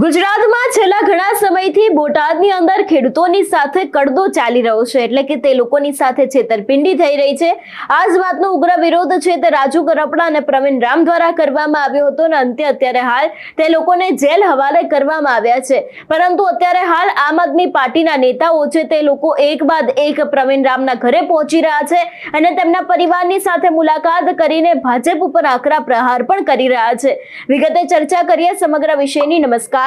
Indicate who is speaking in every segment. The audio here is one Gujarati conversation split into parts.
Speaker 1: ગુજરાતમાં છેલ્લા ઘણા સમયથી બોટાદની અંદર ખેડૂતોની સાથે કડદો ચાલી રહ્યો છે. એટલે કે તે લોકોની સાથે છેતરપિંડી થઈ રહી છે. આ જ વાતનો ઉગ્ર વિરોધ છે તે રાજુ કરપડા અને પ્રવીણ રામ દ્વારા કરવામાં આવ્યો હતો અને અંતે અત્યારે હાલ તે લોકોને જેલ હવાલે કરવામાં આવ્યા છે. પરંતુ અત્યારે હાલ આમ આદમી પાર્ટીના નેતાઓ છે તે લોકો એક બાદ એક પ્રવીણ રામના ઘરે પહોંચી રહ્યા છે અને તેમના પરિવારની સાથે મુલાકાત કરીને ભાજપ ઉપર આકરા પ્રહાર પણ કરી રહ્યા છે. વિગતે ચર્ચા કરીએ સમગ્ર વિષયની. નમસ્કાર.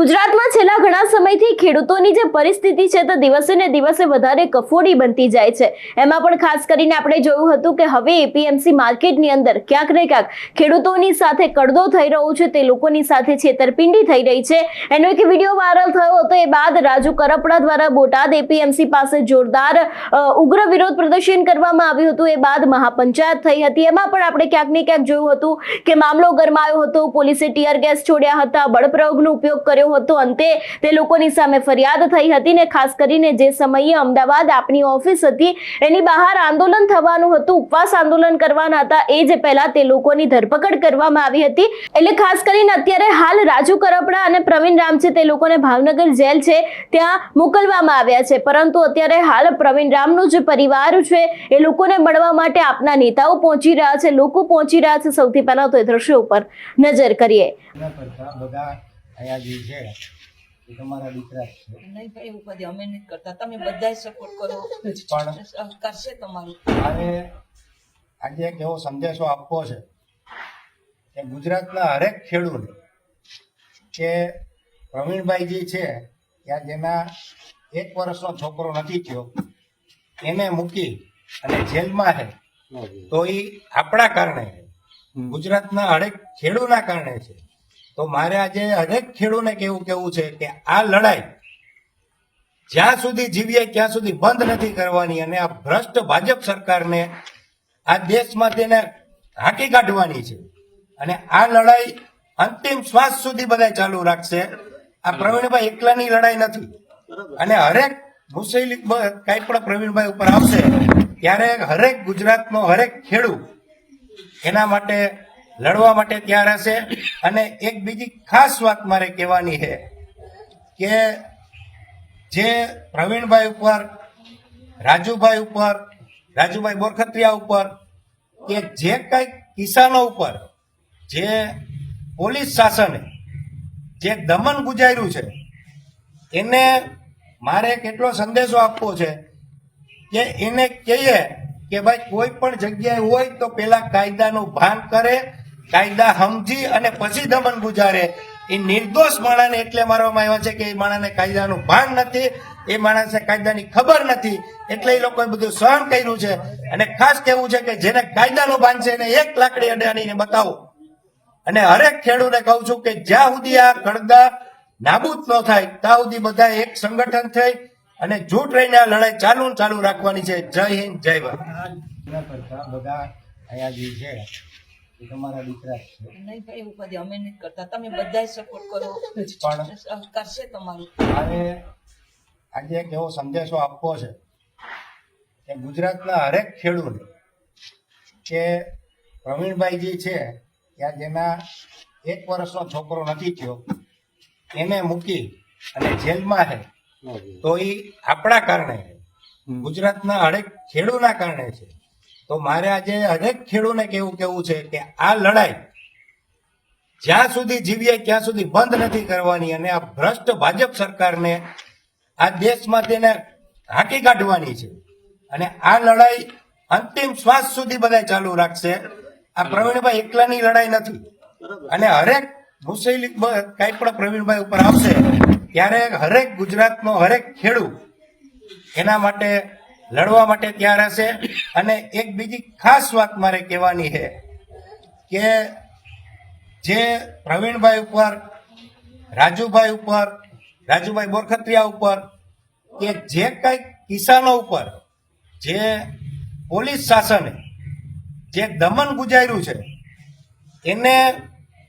Speaker 1: ગુજરાતમાં છેલ્લા ઘણા સમયથી ખેડૂતોની જે પરિસ્થિતિ છે તે દિવસે ને દિવસે વધારે કફોડી બનતી જાય છે. એમાં પણ ખાસ કરીને આપણે જોયું હતું કે હવે એપીએમસી માર્કેટની અંદર ક્યાંક ને ક્યાંક ખેડૂતોની સાથે કડદો થઈ રહ્યો છે, તે લોકોની સાથે છેતરપિંડી થઈ રહી છે. એનો એક વીડિયો વાયરલ થયો હતો, એ બાદ રાજુ કરપડા દ્વારા બોટાદ એપીએમસી પાસે જોરદાર ઉગ્ર વિરોધ પ્રદર્શન કરવામાં આવ્યું હતું. એ બાદ મહાપંચાયત થઈ હતી. એમાં પણ આપણે ક્યાંક ને ક્યાંક જોયું હતું કે મામલો ગરમાયો હતો, પોલીસે ટીયર ગેસ છોડ્યા હતા, બળપ્રયોગનો ઉપયોગ કર્યો હતો. અંતે તે લોકોની સામે ફરિયાદ થઈ હતી ને ખાસ કરીને જે સમયે અમદાવાદ આપની ઓફિસ હતી, એની બહાર આંદોલન થવાનું હતું. ઉપવાસ આંદોલન કરવાના હતા. એ જ પહેલા તે લોકોની ધરપકડ કરવામાં આવી હતી. એટલે ખાસ કરીને અત્યારે હાલ રાજુ કરપડા અને પ્રવીણ રામ છે તે લોકોને ભાવનગર જેલ છે ત્યાં મોકલવામાં આવ્યા છે. પરંતુ અત્યારે હાલ પ્રવીણ રામનો જે પરિવાર છે. એ લોકોને મળવા માટે આપના નેતાઓ પહોંચી રહ્યા છે, લોકો પહોંચી રહ્યા છે. સૌથી પહેલા તો એ દ્રશ્યો ઉપર નજર કરીએ.
Speaker 2: બધા અહીંયા જે છે એ તમારા દીકરા છે.
Speaker 3: નહીં ભાઈ એવું કદી અમે નથી કરતા. તમે બધાય સપોર્ટ કરો.
Speaker 2: પણ
Speaker 3: કરશે તમારું.
Speaker 2: મારે આજે એક એવો સંદેશો આપવો છે કે ગુજરાતના હરેક ખેડૂત કે પ્રવીણભાઈ જે છે ત્યાં જેના એક વર્ષનો છોકરો નથી થયો એને મૂકી અને જેલમાં છે તો એ આપણા કારણે છે. ગુજરાતના હરેક ખેડૂના કારણે છે. તો મારે આજે હરેક ખેડૂને કેવું કેવું છે કે આ લડાઈ જ્યાં સુધી જીવીએ ત્યાં સુધી બંધ નથી કરવાની અને આ ભ્રષ્ટ ભાજપ સરકારને આ દેશમાં તેને હાંકી કાઢવાની છે. અને આ લડાઈ અંતિમ શ્વાસ સુધી બધા ચાલુ રાખશે. આ પ્રવીણભાઈ એકલાની લડાઈ નથી. અને હરેક મુશ્કેલી કઈ પણ પ્રવીણભાઈ ઉપર આવશે, ત્યારે હરેક ગુજરાતનો હરેક ખેડૂત એના માટે લડવા માટે તૈયાર હશે. અને એક બીજી ખાસ વાત મારે કહેવાની છે કે જે પ્રવીણભાઈ ઉપર, રાજુભાઈ ઉપર, રાજુભાઈ બોરખત્રિયા ઉપર કે જે કંઈક કિસાનો ઉપર જે પોલીસ શાસને જે દમન ગુજાર્યું છે, એને મારે કેટલો સંદેશો આપવો છે કે એને કહીએ કે ભાઈ કોઈ પણ જગ્યાએ હોય તો પેલા કાયદાનું ભાન કરે કાયદા સમજી અને પછી દમન ગુજારે. એ નિર્દોષ માણસને એટલે મારવામાં આવ્યા છે કે એ માણસને કાયદાનું ભાન નથી એ માણસને કાયદાની ખબર નથી. એટલે એ લોકોએ બધું સહન કર્યું છે. અને ખાસ કહેવું છે કે જેને કાયદાનું ભાન છે એને એક લાકડી અડાડીને બતાવો. અને હરેક ખેડૂને કહું છું કે જ્યાં સુધી આ કડદા નાબૂદ ન થાય, ત્યાં સુધી બધા એક સંગઠન થઈ અને જૂટ રહીને આ લડાઈ ચાલુ ચાલુ રાખવાની છે. જય હિન્દ, જય ભારત. બધા અહીંયા જે છે એ તમારા દીકરા છે.
Speaker 3: નહીં ભાઈ એવું કદી અમે નથી કરતા. તમે બધાય સપોર્ટ કરો.
Speaker 2: પણ
Speaker 3: કરશે તમારું.
Speaker 2: અને આજે એક એવો સંદેશો આપવો છે કે ગુજરાતના હરેક ખેડૂત કે પ્રવીણભાઈ જે છે ત્યાં જેના એક વર્ષનો છોકરો નથી થયો એને મૂકી અને જેલમાં છે તો એ આપણા કારણે ગુજરાતના હરેક ખેડૂના કારણે છે. તો મારે આજે હરેક ખેડૂને કેવું કેવું છે કે આ લડાઈ જ્યાં સુધી જીવીએ ત્યાં સુધી બંધ નથી કરવાની અને આ ભ્રષ્ટ ભાજપ સરકારને આ દેશમાં તેને હાંકી કાઢવાની છે. અને આ લડાઈ અંતિમ શ્વાસ સુધી બધા ચાલુ રાખશે. આ પ્રવીણભાઈ એકલાની લડાઈ નથી. અને હરેક મુશ્કેલી કઈ પણ પ્રવીણભાઈ ઉપર આવશે, ત્યારે હરેક ગુજરાતનો હરેક ખેડૂત એના માટે લડવા માટે ત્યાં હશે. અને એક બીજી ખાસ વાત મારે કહેવાની છે કે જે પ્રવીણભાઈ ઉપર, રાજુભાઈ ઉપર, રાજુભાઈ બોરખત્રિયા ઉપર કે જે કંઈક કિસાનો ઉપર જે પોલીસ શાસને જે દમન ગુજાર્યું છે, એને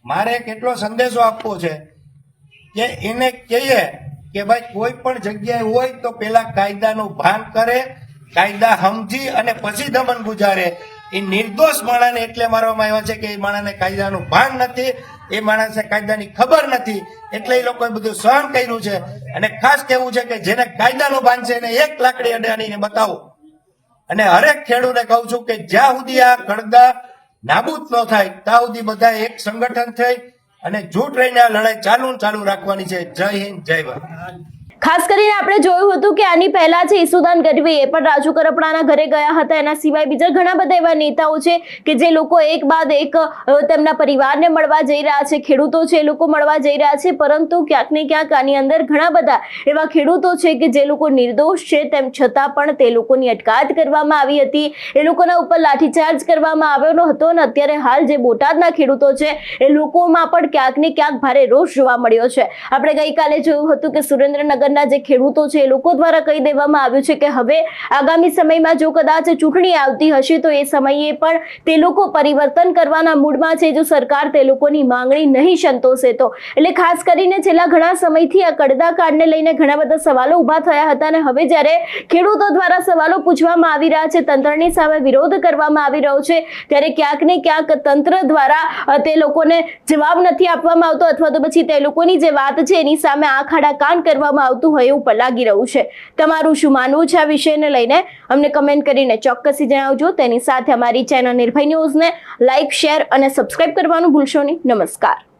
Speaker 2: મારે કેટલો સંદેશો આપવો છે કે એને કહીએ કે ભાઈ કોઈ પણ જગ્યાએ હોય તો પેલા કાયદાનું ભાન કરે કાયદા સમજી અને પછી દમન ગુજારે. એ નિર્દોષ માણસને એટલે મારવામાં આવ્યા છે કે એ માણસને કાયદાનું ભાન નથી, એ માણસને કાયદાની ખબર નથી, એટલે એ લોકોએ બધું સહન કર્યું છે. અને ખાસ કહેવું છે કે જેને કાયદાનું ભાન છે એને એક લાકડી અડાડીને બતાવો. અને હરેક ખેડૂતને કહું છું કે જ્યાં સુધી આ કડદા નાબૂદ ન થાય, ત્યાં સુધી બધા એક સંગઠન થઈ અને જૂટ રહીને આ લડાઈ ચાલુ ચાલુ રાખવાની છે. જય હિન્દ, જય ભારત.
Speaker 1: ખાસ કરીને આપણે જોયું હતું કે આની પહેલા છે ઈસુદાન ગઢવી એ પણ રાજુ કરપડાના ઘરે ગયા હતા. એના સિવાય બીજા ઘણા બધા એવા નેતાઓ છે કે જે લોકો એક બાદ એક તેમના પરિવારને મળવા જઈ રહ્યા છે. ખેડૂતો છે એ લોકો મળવા જઈ રહ્યા છે. પરંતુ ક્યાંક ને ક્યાંક આની અંદર ઘણા બધા એવા ખેડૂતો છે કે જે લોકો નિર્દોષ છે. તેમ છતાં પણ તે લોકોની અટકાયત કરવામાં આવી હતી. એ લોકોના ઉપર લાઠીચાર્જ કરવામાં આવ્યો હતો અને અત્યારે હાલ જે બોટાદના ખેડૂતો છે એ લોકોમાં પણ ક્યાંક ને ક્યાંક ભારે રોષ જોવા મળ્યો છે. આપણે ગઈકાલે જોયું હતું કે સુરેન્દ્રનગરના જે ખેડૂતો છે એ લોકો દ્વારા કહી દેવામાં આવ્યું છે કે હવે આગામી સમયમાં જો કદાચ ચૂંટણી આવતી હશે તો એ સમયે પણ તે લોકો પરિવર્તન કરવાના મૂડમાં છે. જો સરકાર તે લોકોની માંગણી નહીં સંતોષે તો. એટલે ખાસ કરીને છેલ્લા ઘણા સમયથી આ કડદા કાર્ડને લઈને ઘણા બધા સવાલો ઊભા થયા હતા અને હવે જ્યારે ખેડૂતો દ્વારા સવાલો પૂછવામાં આવી રહ્યા છે, તંત્રની સામે વિરોધ કરવામાં આવી રહ્યો છે, ત્યારે ક્યાંક ને ક્યાંક તંત્ર દ્વારા તે લોકોને જવાબ નથી આપવામાં આવતો અથવા તો પછી તે લોકોની જે વાત છે એની સામે આંખ આડા કાન કરવામાં આવતું હોય એવું લાગી રહ્યું છે. તમારું શું માનવું છે આ વિષયને લઈને? અમને કમેન્ટ કરીને ચોક્કસથી જણાવજો. તેની સાથે અમારી ચેનલ નિર્ભય ન્યૂઝને લાઇક શેર અને સબસ્ક્રાઇબ કરવાનું ભૂલશો નહીં. નમસ્કાર.